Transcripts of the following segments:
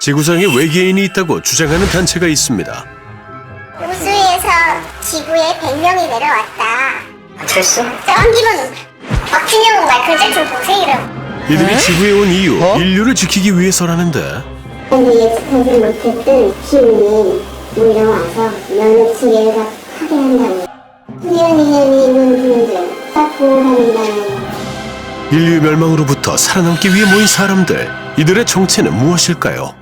지구상에 외계인이 있다고 주장하는 단체가 있습니다. 우주에서 지구에 100명이 내려왔다. 철수? 짱기는 박진영 마이클 잭슨 동생 이름. 이들이 지구에 온 이유 인류를 지키기 위해서라는데 근데 예측하지 못했던 힘이 몰려와서 인연이 있는 분들 딱 보호한다는 인류 멸망으로부터 살아남기 위해 모인 사람들 이들의 정체는 무엇일까요?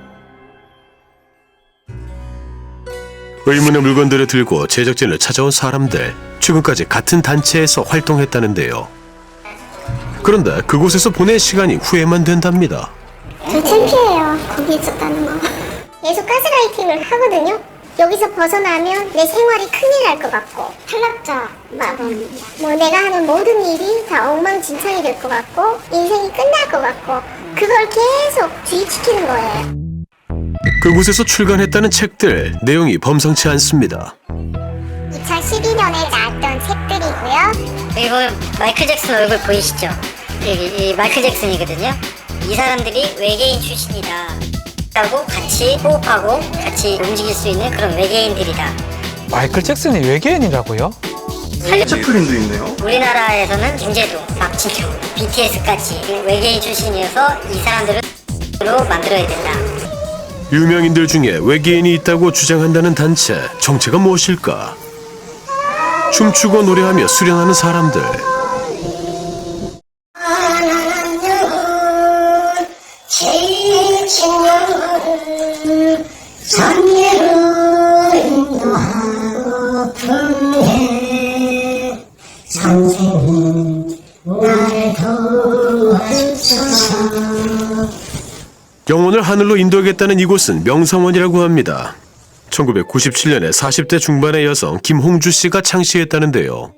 의문의 물건들을 들고 제작진을 찾아온 사람들 최근까지 같은 단체에서 활동했다는데요. 그런데 그곳에서 보낸 시간이 후회만 된답니다. 저 창피해요. 거기 있었다는 거. 계속 가스라이팅을 하거든요. 여기서 벗어나면 내 생활이 큰일 날 것 같고 탈락자 마음 뭐 내가 하는 모든 일이 다 엉망진창이 될 것 같고 인생이 끝날 것 같고 그걸 계속 주의시키는 거예요. 그곳에서 출간했다는 책들 내용이 범상치 않습니다. 2012년에 나왔던 책들이고요. 그리고 마이클 잭슨 얼굴 보이시죠? 여기 이 마이클 잭슨이거든요. 이 사람들이 외계인 출신이다. 라고 같이 호흡하고 같이 움직일 수 있는 그런 외계인들이다. 마이클 잭슨이 외계인이라고요? 채플린도 있네요. 우리나라에서는 김재동, 박진영, BTS까지 외계인 출신이어서 이 사람들을 로 만들어야 된다. 유명인들 중에 외계인이 있다고 주장한다는 단체 정체가 무엇일까? 춤추고 노래하며 수련하는 사람들 영혼을 하늘로 인도하겠다는 이곳은 명성원이라고 합니다. 1997년에 40대 중반의 여성 김홍주 씨가 창시했다는데요.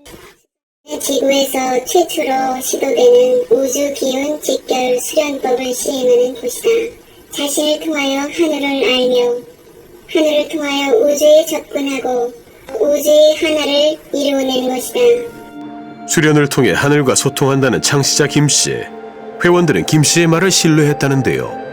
지구에서 최초로 시도되는 우주 기온 직결 수련법을 시행하는 곳이다. 자신을 통하여 하늘을 알며 하늘을 통하여 우주에 접근하고 우주의 하나를 이루어내는 것이다. 수련을 통해 하늘과 소통한다는 창시자 김 씨. 회원들은 김 씨의 말을 신뢰했다는데요.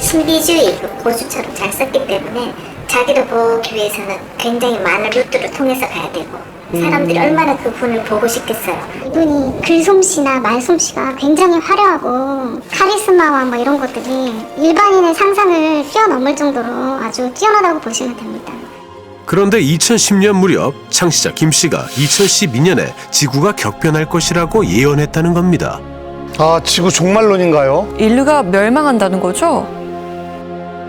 신비주의 고수처럼 잘 썼기 때문에 자기를 보기 위해서는 굉장히 많은 루트를 통해서 가야 되고 사람들이 얼마나 그 분을 보고 싶겠어요. 이분이 글솜씨나 말솜씨가 굉장히 화려하고 카리스마와 뭐 이런 것들이 일반인의 상상을 뛰어넘을 정도로 아주 뛰어나다고 보시면 됩니다. 그런데 2010년 무렵 창시자 김 씨가 2012년에 지구가 격변할 것이라고 예언했다는 겁니다. 아, 지구 종말론인가요? 인류가 멸망한다는 거죠?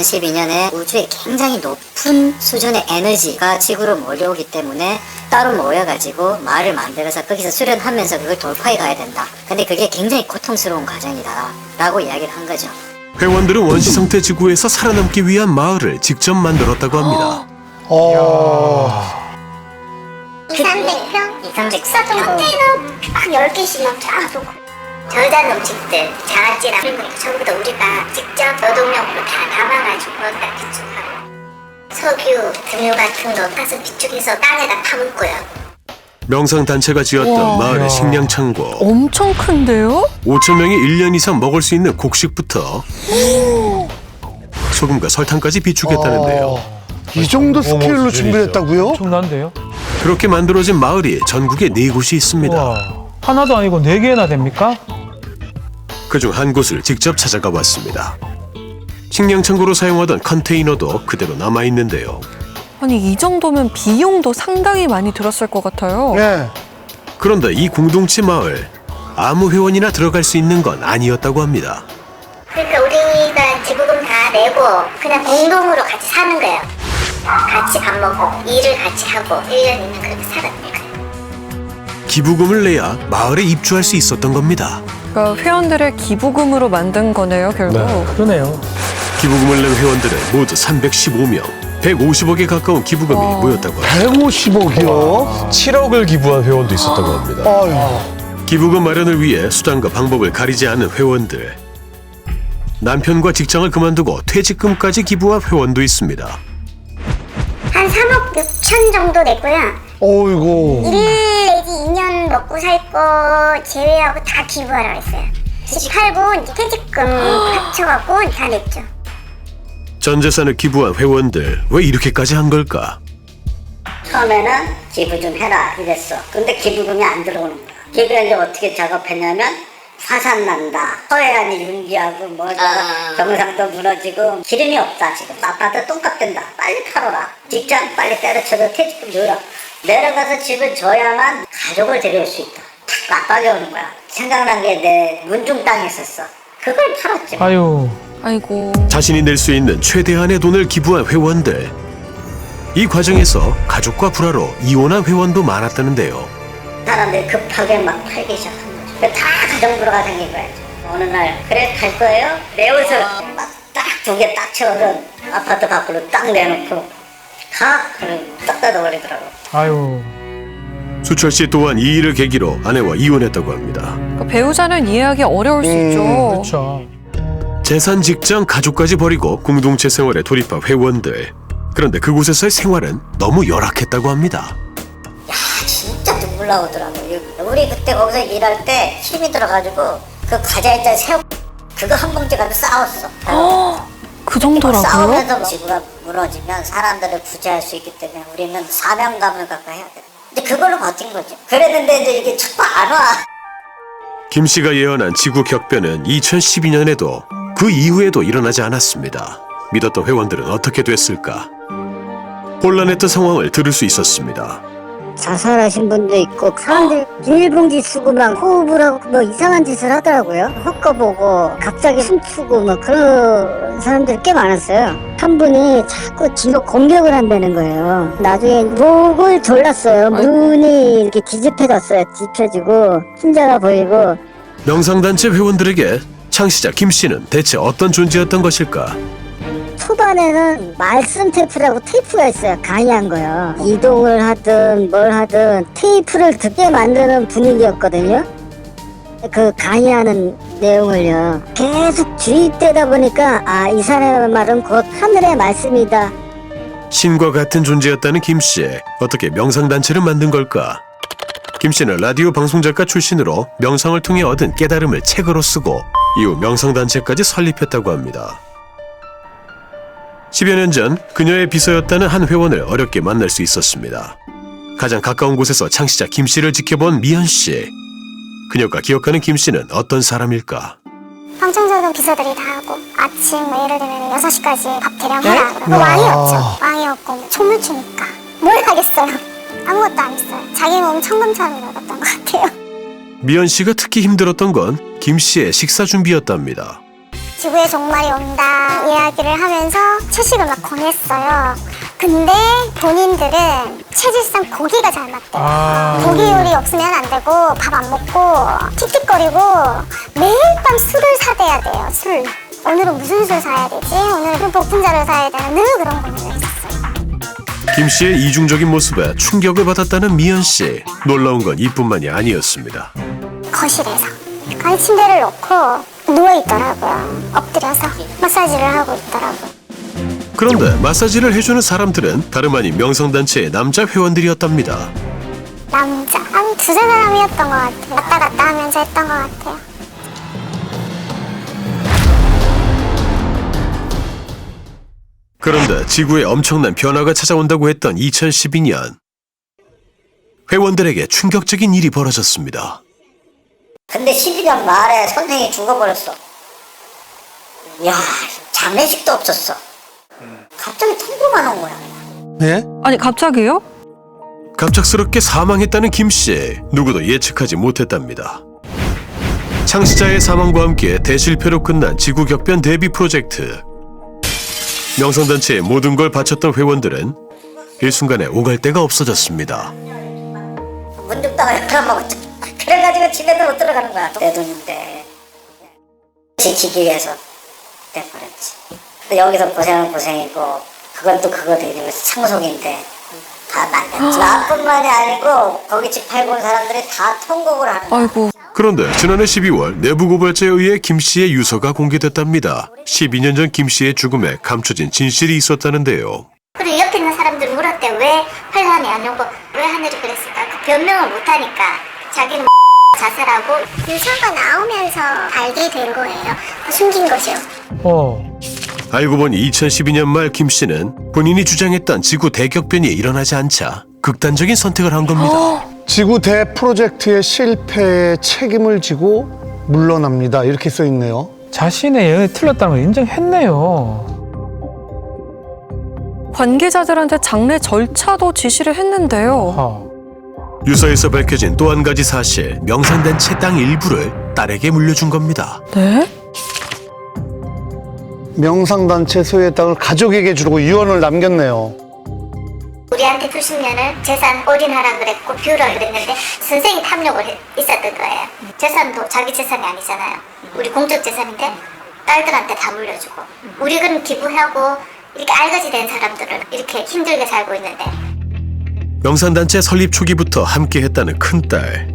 2012년에 우주에 굉장히 높은 수준의 에너지가 지구로 몰려오기 때문에 따로 모여가지고 마을을 만들어서 거기서 수련하면서 그걸 돌파해 가야 된다. 근데 그게 굉장히 고통스러운 과정이다. 라고 이야기를 한 거죠. 회원들은 원시 상태 지구에서 살아남기 위한 마을을 직접 만들었다고 합니다. 어, 2, 300평? 2, 300 컨테이너 막 10개씩 막쫙 놓고 저자 음식들, 이런 것도 전부 다 우리가 직접 노동력으로 다 석유, 등유 같은 거 따서 비축해서 땅에다 파묻고요 명상 단체가 지었던 우와. 마을의. 식량 창고. 엄청 큰데요? 5천 명이 1년 이상 먹을 수 있는 곡식부터 소금과 설탕까지 비축했다는데요. 어, 이 정도 스케일로 준비했다고요? 엄청난데요? 그렇게 만들어진 마을이 전국에 네 곳이 있습니다. 와 하나도 아니고 네 개나 됩니까? 그중 한 곳을 직접 찾아가 봤습니다. 식량 창고로 사용하던 컨테이너도 그대로 남아 있는데요. 아니 이 정도면 비용도 상당히 많이 들었을 것 같아요. 네. 그런데 이 공동체 마을 아무 회원이나 들어갈 수 있는 건 아니었다고 합니다. 그러니까 우리가 지부금 다 내고 그냥 공동으로 같이 사는 거예요 같이 밥 먹고 일을 같이 하고 1년, 2년 그렇게 살았네요 기부금을 내야 마을에 입주할 수 있었던 겁니다. 그러니까 회원들의 기부금으로 만든 거네요 결국. 그러네요. 기부금을 낸 회원들은 모두 315명. 150억에 가까운 기부금이 와. 모였다고 합니다. 150억이요? 7억을 기부한 회원도 있었다고 합니다. 아유. 기부금 마련을 위해 수단과 방법을 가리지 않은 회원들. 남편과 직장을 그만두고 퇴직금까지 기부한 회원도 있습니다. 한 3억 6천 정도 냈고요. 어이구. 1 내지 2년 먹고 살 거 제외하고 다 기부하라고 했어요. 집 팔고 이제 퇴직금 합쳐갖고 다 냈죠. 전 재산을 기부한 회원들 왜 이렇게까지 한 걸까? 처음에는 기부 좀 해라 이랬어. 근데 기부금이 안 들어오는 거야. 기부를 이제 어떻게 작업했냐면 화산 난다. 서해안이 윤기하고 뭐다가 경상도 무너지고 기름이 없다 지금. 아파트 똥값 된다. 빨리 팔아라. 직장 빨리 때려쳐서 퇴직금 줘라. 내려가서 집을 줘야만 가족을 데려올 수 있다. 탁 압박이 오는 거야. 생각난 게 내 문중 땅에 있었어. 그걸 팔았지. 아유. 아이고. 자신이 낼 수 있는 최대한의 돈을 기부한 회원들. 이 과정에서 가족과 불화로 이혼한 회원도 많았다는데요. 사람들이 급하게 막 팔기 시작한 거죠. 그다 가정부로가 생긴 거예요. 어느 날 그래 갈 거예요? 내 옷을 막 딱 두 개 딱 채워서 아파트 밖으로 딱 내놓고 그럼 딱 닫아버리더라고. 아유. 수철 씨 또한 이 일을 계기로 아내와 이혼했다고 합니다. 그러니까 배우자는 이해하기 어려울 수 있죠. 그렇죠. 재산, 직장, 가족까지 버리고 공동체 생활에 돌입한 회원들. 그런데 그곳에서의 생활은 너무 열악했다고 합니다. 진짜 눈물 나오더라고. 우리 그때 거기서 일할 때 힘이 들어가지고 그 과자에다 새우 그거 한 봉지 가지고 싸웠어. 그 정도라고요? 싸우면서 지구가 무너지면 사람들을 구제할 수 있기 때문에 우리는 사명감을 갖고 해야 돼. 근데 그걸로 버틴 거지. 그랬는데 이제 이게 자꾸 안 와. 김 씨가 예언한 지구 격변은 2012년에도 그 이후에도 일어나지 않았습니다. 믿었던 회원들은 어떻게 됐을까? 혼란했던 상황을 들을 수 있었습니다. 자살하신 분도 있고 사람들이 비닐봉지 쓰고 막 호흡을 하고 뭐 이상한 짓을 하더라고요. 헛거보고 갑자기 춤추고 뭐 그런 사람들이 꽤 많았어요. 한 분이 자꾸 뒤로 공격을 한다는 거예요. 나중에 목을 졸랐어요. 눈이 이렇게 뒤집혀졌어요. 뒤집혀지고 흰자가 보이고 명상단체 회원들에게 창시자 김 씨는 대체 어떤 존재였던 것일까? 초반에는 말씀 테이프라고 테이프가 있어요. 강의한 거요. 이동을 하든 뭘 하든 테이프를 듣게 만드는 분위기였거든요. 그 강의하는 내용을요. 계속 주입되다 보니까 아, 이 사람의 말은 곧 하늘의 말씀이다. 신과 같은 존재였다는 김 씨. 어떻게 명상단체를 만든 걸까? 김 씨는 라디오 방송작가 출신으로 명상을 통해 얻은 깨달음을 책으로 쓰고 이후 명상단체까지 설립했다고 합니다. 10여 년 전 그녀의 비서였다는 한 회원을 어렵게 만날 수 있었습니다. 가장 가까운 곳에서 창시자 김 씨를 지켜본 미연 씨. 그녀가 기억하는 김 씨는 어떤 사람일까? 방청석은 비서들이 다 하고 아침 뭐 예를 들면 6시까지 밥 대령 네? 하라 그러고 왕이었죠 왕이었고 뭐 춤을 추니까 뭘 하겠어요 아무것도 안 했어요 자기 몸 천금처럼 늙었던 것 같아요 미연 씨가 특히 힘들었던 건 김 씨의 식사 준비였답니다. 지구의 종말이 온다 이야기를 하면서 채식을 막 권했어요. 근데 본인들은 체질상 고기가 잘 맞대요. 아. 고기 요리 없으면 안 되고 밥 안 먹고 틱틱거리고 매일 밤 술을 사대야 돼요 술. 오늘은 무슨 술 사야 되지? 오늘은 복분자를 사야 되나? 늘 그런 고민을 했었어요. 김 씨의 이중적인 모습에 충격을 받았다는 미연 씨. 놀라운 건 이뿐만이 아니었습니다. 거실에서. 아니 침대를 놓고 누워있더라고요. 엎드려서 마사지를 하고 있더라고요. 그런데 마사지를 해주는 사람들은 다름 아닌 명성단체의 남자 회원들이었답니다. 남자 한 두세 사람이었던 것 같아요. 왔다 갔다 하면서 했던 것 같아요. 그런데 지구에 엄청난 변화가 찾아온다고 했던 2012년. 회원들에게 충격적인 일이 벌어졌습니다. 근데 12년 말에 선생이 죽어버렸어. 야 장례식도 없었어. 갑자기 통보만 온 거야. 네? 아니 갑자기요? 갑작스럽게 사망했다는 김 씨. 누구도 예측하지 못했답니다. 창시자의 사망과 함께 대실패로 끝난 지구 격변 대비 프로젝트. 명성단체에 모든 걸 바쳤던 회원들은 일순간에 오갈 데가 없어졌습니다. 문죽다가 열어먹었죠. 그래가지고 집에도 못 들어가는 거야. 내 돈인데. 지키기 위해서 돼버렸지. 근데 여기서 고생은 고생이고 그것도 그거 되는 상속인데 다 만났죠. 나뿐만이 아니고 거기 집 팔고 사람들이 다 통곡을 하는 거야. 아이고. 그런데 지난해 12월 내부 고발자에 의해 김 씨의 유서가 공개됐답니다. 12년 전 김 씨의 죽음에 감춰진 진실이 있었다는데요. 그리고 옆에 있는 사람들 물었대 왜 환란이 안 오고 왜 하늘이 그랬을까 그 변명을 못하니까 자기는 자살하고 유서가 나오면서 알게 된 거예요 숨긴 거죠 어. 알고 보니 2012년 말 김 씨는 본인이 주장했던 지구 대격변이 일어나지 않자 극단적인 선택을 한 겁니다. 지구 대 프로젝트의 실패에 책임을 지고 물러납니다. 이렇게 써 있네요. 자신의 예언이 틀렸다는 걸 인정했네요. 관계자들한테 장례 절차도 지시를 했는데요. 어. 유서에서 밝혀진 또 한 가지 사실, 명상단체 땅 일부를 딸에게 물려준 겁니다. 네? 명상단체 소유의 땅을 가족에게 주고 유언을 남겼네요. 우리한테 90년을 재산 올인하라 그랬고 비우라 그랬는데 선생이 탐욕을 해- 있었던 거예요 재산도 자기 재산이 아니잖아요 우리 공적 재산인데 딸들한테 다 물려주고 우리 그럼 기부하고 이렇게 알거지 된 사람들은 이렇게 힘들게 살고 있는데 명상단체 설립 초기부터 함께 했다는 큰딸.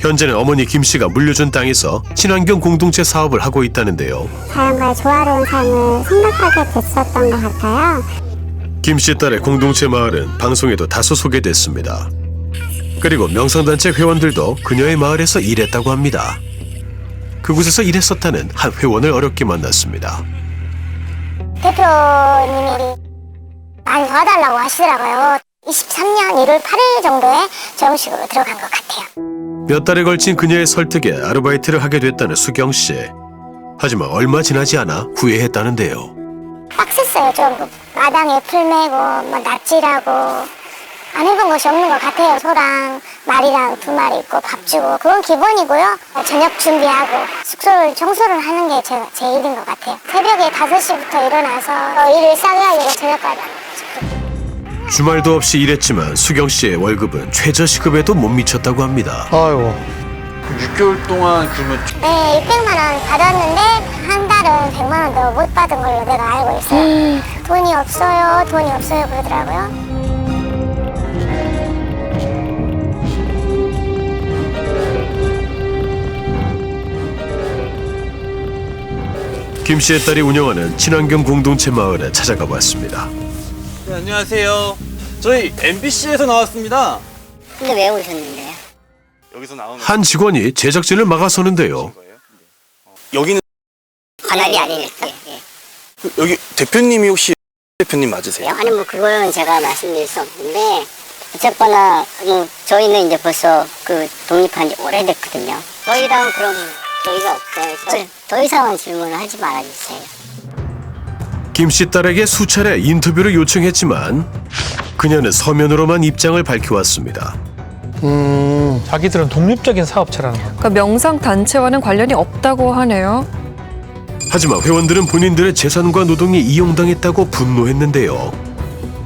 현재는 어머니 김 씨가 물려준 땅에서 친환경 공동체 사업을 하고 있다는데요. 자연과의 조화로운 삶을 생각하게 됐었던 것 같아요 김 씨 딸의 공동체 마을은 방송에도 다소 소개됐습니다. 그리고 명상단체 회원들도 그녀의 마을에서 일했다고 합니다. 그곳에서 일했었다는 한 회원을 어렵게 만났습니다. 대표님이 많이 도와달라고 하시더라고요 23년 1월 8일 정도에 정식으로 들어간 것 같아요. 몇 달에 걸친 그녀의 설득에 아르바이트를 하게 됐다는 수경 씨. 하지만 얼마 지나지 않아 후회했다는데요. 빡셌어요. 좀 마당에 풀 메고 뭐 낯질하고 안 해본 것이 없는 것 같아요. 소랑 말이랑 두 마리 있고 밥 주고. 그건 기본이고요. 저녁 준비하고 숙소를 청소를 하는 게 제, 제 일인 것 같아요. 새벽에 5시부터 일어나서 어, 일을 싸게 하려고 저녁까지 주말도 없이 일했지만 수경 씨의 월급은 최저 시급에도 못 미쳤다고 합니다. 아유, 6개월 동안 그러면 네 600만 원 받았는데 한 달은 100만 원더못 받은 걸로 내가 알고 있어요 돈이 없어요 돈이 없어요 그러더라고요 김 씨의 딸이 운영하는 친환경 공동체 마을에 찾아가 봤습니다. 네, 안녕하세요. 저희 MBC에서 나왔습니다. 근데 왜 오셨는데요? 여기서 나오는 한 직원이 제작진을 막아서는데요. 여기는 관할이 아니니까. 예. 여기 대표님이 혹시 대표님 맞으세요? 아니 뭐 그거는 제가 말씀드릴 수 없는데 어쨌거나 뭐 저희는 이제 벌써 그 독립한 지 오래됐거든요. 저희랑 그럼 저희가 없어요. 그래서 더 이상은 질문을 하지 말아주세요. 김씨 딸에게 수차례 인터뷰를 요청했지만 그녀는 서면으로만 입장을 밝혀왔습니다. 음, 자기들은 독립적인 사업체라는 겁니다. 그러니까 명상 단체와는 관련이 없다고 하네요. 하지만 회원들은 본인들의 재산과 노동이 이용당했다고 분노했는데요.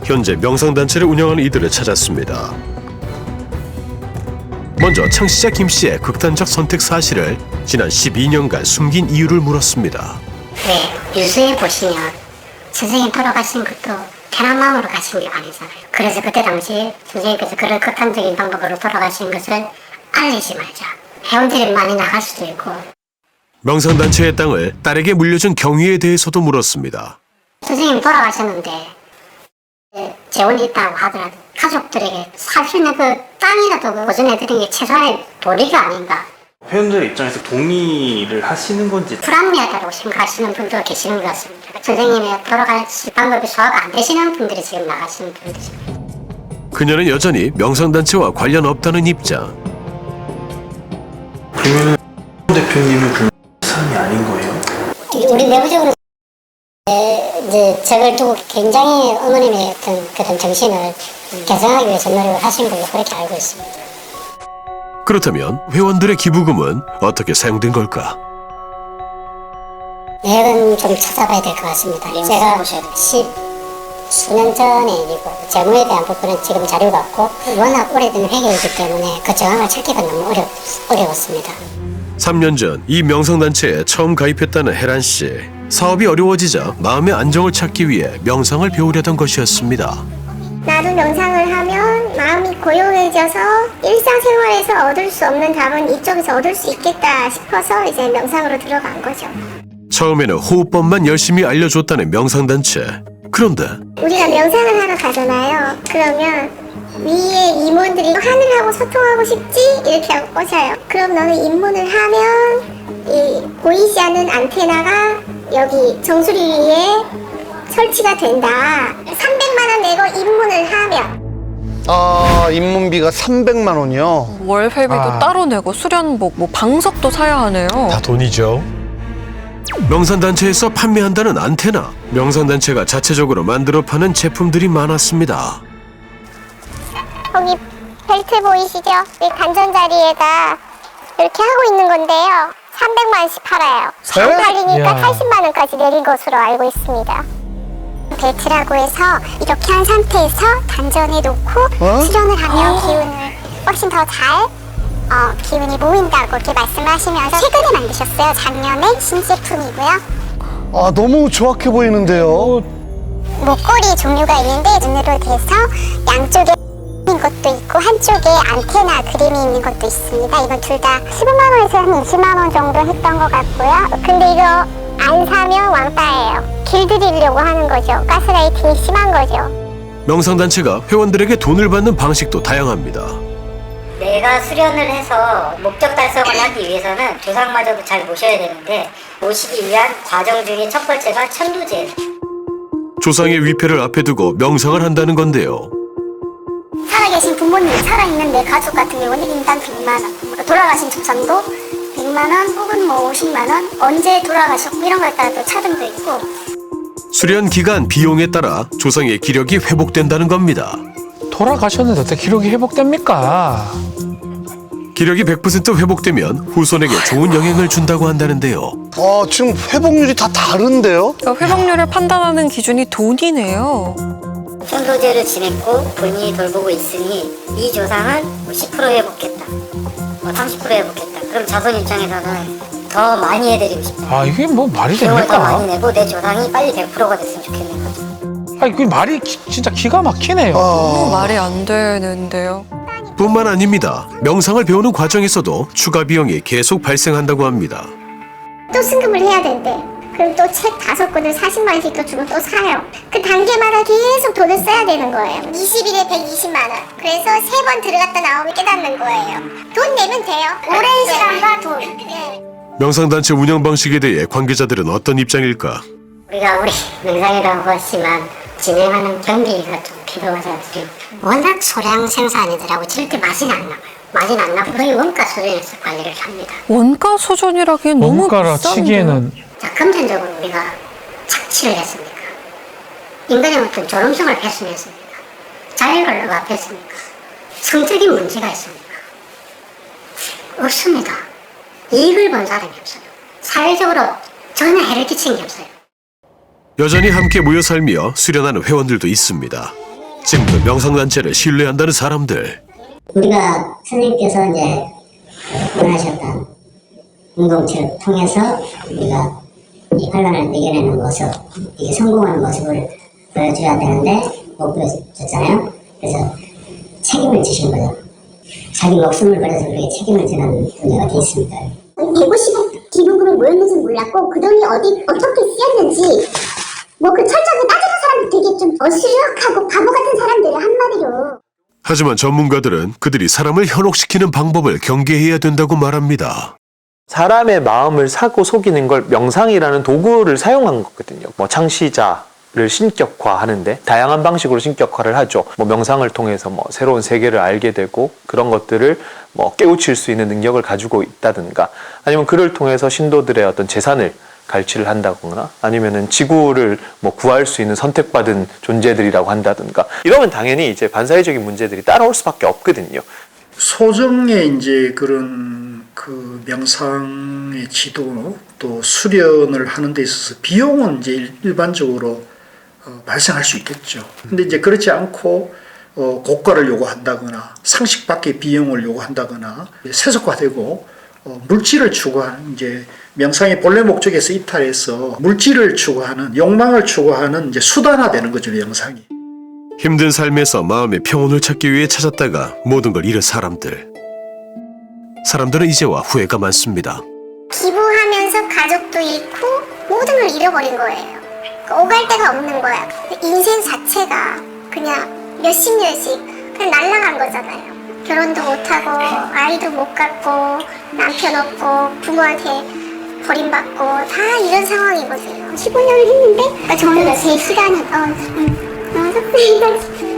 현재 명상단체를 운영하는 이들을 찾았습니다. 먼저 창시자 김 씨의 극단적 선택 사실을 지난 12년간 숨긴 이유를 물었습니다. 네, 유수에 보시면 선생님 돌아가신 것도 편한 마음으로 가신 게 아니잖아요. 그래서 그때 당시 선생님께서 그런 극단적인 방법으로 돌아가신 것을 알리지 말자. 회원들이 많이 나갈 수도 있고 명상단체의 땅을 딸에게 물려준 경위에 대해서도 물었습니다. 선생님 돌아가셨는데 네, 재혼이 있다고 하더라도 가족들에게 살 수 있는 그 땅이라도 보존해드리는 게 최소한의 도리가 아닌가. 회원들 입장에서 동의를 하시는 건지 불합리하다고 생각하시는 분도 계시는 것 같습니다. 선생님의 돌아가실 방법이 소화가 안 되시는 분들이 지금 나가시는 분들이죠. 그녀는 여전히 명상단체와 관련 없다는 입장. 그러면 대표님은 그 사람이 아닌 거예요? 우리 내부적으로 이제 저걸 두고 굉장히 어머님의 어떤 그런 정신을 개선하기 위해서 노력을 하신 걸로 그렇게 알고 있습니다. 그렇다면 회원들의 기부금은 어떻게 사용된 걸까? 내역은 좀 찾아봐야 될 것 같습니다. 제가 십 수년 전의 일이고 재무에 대한 부분은 지금 자료가 없고 워낙 오래된 회계이기 때문에 그 정황을 찾기가 너무 어려, 어려웠습니다. 3년 전 이 명상단체에 처음 가입했다는 혜란 씨. 사업이 어려워지자 마음의 안정을 찾기 위해 명상을 배우려던 것이었습니다. 나도 명상을 하면 마음이 고요해져서 일상생활에서 얻을 수 없는 답은 이쪽에서 얻을 수 있겠다 싶어서 이제 명상으로 들어간 거죠. 처음에는 호흡법만 열심히 알려줬다는 명상단체. 그런데 우리가 명상을 하러 가잖아요. 그러면 위에 임원들이 하늘하고 소통하고 싶지? 이렇게 하고 꽂아요. 그럼 너는 입문을 하면 이 보이지 않는 안테나가 여기 정수리 위에 설치가 된다. 300만 원 내고 입문을 하면 아, 입문비가 300만 원이요. 월회비도 아. 따로 내고 수련복, 뭐 방석도 사야 하네요. 돈이죠. 명산단체에서 판매한다는 안테나. 명산단체가 자체적으로 만들어 파는 제품들이 많았습니다. 거기 벨트 보이시죠? 이 단전 자리에다 이렇게 하고 있는 건데요. 300만 원씩 팔아요. 잘 에? 팔리니까 이야. 80만 원까지 내린 것으로 알고 있습니다. 벨트라고 해서 이렇게 한 상태에서 단전에 놓고 어? 수련을 하면 기운을 훨씬 더잘 어, 기운이 모인다고 이렇게 말씀하시면서 최근에 만드셨어요. 작년에 신제품이고요. 아, 너무 조악해 보이는데요. 목걸이 종류가 있는데 눈으로 돼서 양쪽에 있는 것도 있고 한쪽에 안테나 그림이 있는 것도 있습니다. 이건 둘 다 15만 원에서 한 20만 원 정도 했던 것 같고요. 근데 이거 안 사면 왕따예요. 길들이려고 하는 거죠. 가스라이팅이 심한 거죠. 명상단체가 회원들에게 돈을 받는 방식도 다양합니다. 내가 수련을 해서 목적 달성을 하기 위해서는 조상마저도 잘 모셔야 되는데 모시기 위한 과정 중에 첫 번째가 천도제. 조상의 위패를 앞에 두고 명상을 한다는 건데요. 살아계신 부모님, 살아있는 내 가족 같은 경우는 인당 100만 원. 돌아가신 조상도 100만 원 혹은 뭐 50만 원. 언제 돌아가셨고 이런 거에 따라 또 차등도 있고 수련 기간 비용에 따라 조상의 기력이 회복된다는 겁니다. 돌아가셨는데 어떻게 기록이 회복됩니까? 기력이 100% 회복되면 후손에게 좋은 영향을 준다고 한다는데요. 아, 지금 회복률이 다 다른데요? 그러니까 회복률을 판단하는 기준이 돈이네요. 천도제를 지냈고 본인이 돌보고 있으니 이 조상은 뭐10% 회복했다. 뭐 30% 회복했다. 그럼 자손 입장에서는 더 많이 해드리고 싶다. 아 이게 뭐 말이 비용을 더 많이 됩니까? 내고 내 조상이 빨리 100%가 됐으면 좋겠는 거죠. 아 이게 말이 기- 진짜 기가 막히네요. 너무 아, 말이 안 되는데요. 뿐만 아닙니다. 명상을 배우는 과정에서도 추가 비용이 계속 발생한다고 합니다. 또 승급을 해야 된대. 그럼 또 책 다섯 권을 40만 원씩 또 주고 또 사요. 그 단계마다 계속 돈을 써야 되는 거예요. 20일에 120만 원. 그래서 세 번 들어갔다 나오면 깨닫는 거예요. 돈 내면 돼요. 오랜 시간과 돈. 네. 명상단체 운영 방식에 대해 관계자들은 어떤 입장일까? 우리가 우리 명상이라고 하지만 진행하는 경비가 좀 않습니까? 워낙 소량 생산이더라고 절대 맛이 안 나요. 맛이 안 나고 거의 원가 수준에서 관리를 합니다. 원가 수준이라기엔 너무 원가라 비싼데. 치기에는 자, 금전적으로 우리가 착취를 했습니까? 인간의 어떤 존엄성을 훼손했습니까? 자유를 억압했습니까? 성적인 문제가 있습니까? 없습니다. 이익을 본 사람이 없어요. 사회적으로 전혀 해를 끼친 게 없어요. 여전히 함께 모여 살며 수련하는 회원들도 있습니다. 지금도 명상단체를 신뢰한다는 사람들. 우리가 선생님께서 이제 원하셨던 공동체를 통해서 우리가 이 환란을 이겨내는 모습, 이게 성공하는 모습을 보여줘야 되는데 못 보여줬잖아요. 그래서 책임을 지신 거죠. 자기 목숨을 걸어서 우리에게 책임을 지는 분이 어디 있습니까? 150억 기부금이 뭐였는지 몰랐고 그 돈이 어디 어떻게 쓰였는지 뭐 그 철저하게 따지는 사람들 되게 좀 어수룩하고 바보 같은 사람들이 한마디로 하지만 전문가들은 그들이 사람을 현혹시키는 방법을 경계해야 된다고 말합니다. 사람의 마음을 사고 속이는 걸 명상이라는 도구를 사용한 거거든요. 뭐 창시자 를 신격화하는데 다양한 방식으로 신격화를 하죠. 뭐 명상을 통해서 뭐 새로운 세계를 알게 되고 그런 것들을 뭐 깨우칠 수 있는 능력을 가지고 있다든가 아니면 그를 통해서 신도들의 어떤 재산을 갈취를 한다거나 아니면은 지구를 뭐 구할 수 있는 선택받은 존재들이라고 한다든가 이러면 당연히 이제 반사회적인 문제들이 따라올 수밖에 없거든요. 소정의 이제 그런 그 명상의 지도 또 수련을 하는 데 있어서 비용은 이제 일- 일반적으로 어, 발생할 수 있겠죠. 근데 이제 그렇지 않고 어, 고가를 요구한다거나 상식 밖의 비용을 요구한다거나 세속화되고 어, 물질을 추구하는 이제 명상의 본래 목적에서 이탈해서 물질을 추구하는 욕망을 추구하는 이제 수단화되는 거죠 명상이. 힘든 삶에서 마음의 평온을 찾기 위해 찾았다가 모든 걸 잃은 사람들. 사람들은 이제와 후회가 많습니다. 기부하면서 가족도 잃고 모든 걸 잃어버린 거예요. 오갈 데가 없는 거야. 인생 자체가 그냥 몇십 년씩 그냥 날아간 거잖아요. 결혼도 못하고 아이도 못 갖고 남편 없고 부모한테 버림받고 다 이런 상황이거든요. 15년을 했는데 저는 제 시간은 어, 음, 너무 속상해가지고